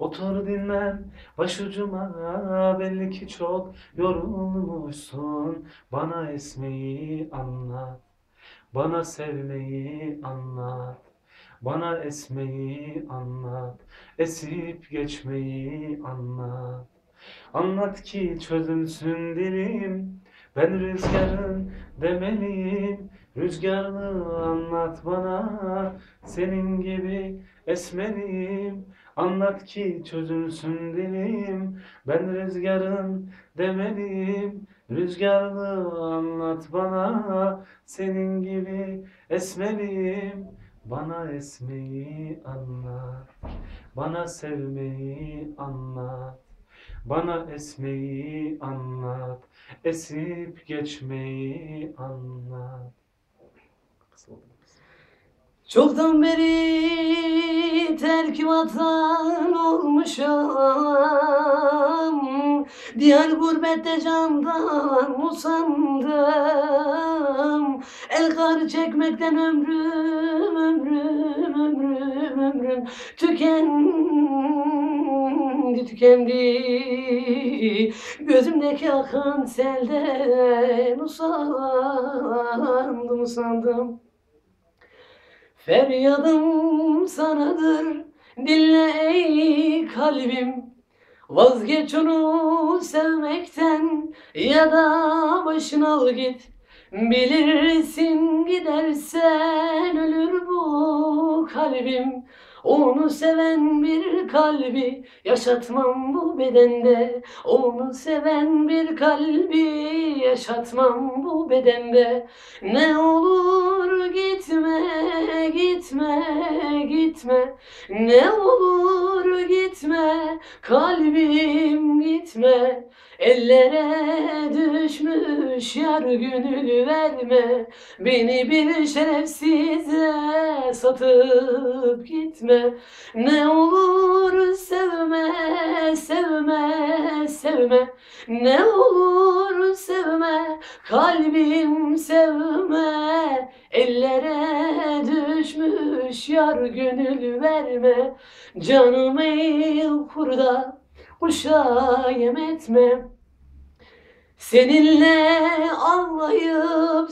Otur dinlen başucuma belli ki çok yorulmuşsun. Bana esmeyi anlat bana sevmeyi anlat Bana esmeyi anlat Esip geçmeyi anlat Anlat ki çözülsün dilim Ben rüzgarın demeliyim Rüzgarlı anlat bana. Senin gibi esmeliyim Anlat ki çözülsün dilim. Ben rüzgarın demeliyim Rüzgarlı anlat bana. Senin gibi esmeliyim Bana esmeyi anlat Bana sevmeyi anlat Bana esmeyi anlat Esip geçmeyi anlat. Çoktan beri terk vatan olmuşam Diyar gurbette candan usandım. El kar çekmekten ömrüm, ömrüm, ömrüm, ömrüm Tükendi, tükendi Gözümdeki akan selden usandım, usandım Feryadım sanadır dinle ey kalbim. Vazgeç onu sevmekten ya da başına al git. Bilirsin gidersen ölür bu kalbim onu seven bir kalbi yaşatmam bu bedende. Onu seven bir kalbi yaşatmam bu bedende. Ne olur gitme, gitme, gitme. Ne olur gitme, kalbim gitme Ellere düşmüş yar gönül verme. Beni bir şerefsize satıp gitme. Ne olur sevme, sevme, sevme. Ne olur sevme, kalbim sevme. Ellere düşmüş yar gönül verme. Canım ey kurda kuşa yem etme Seninle anlayıp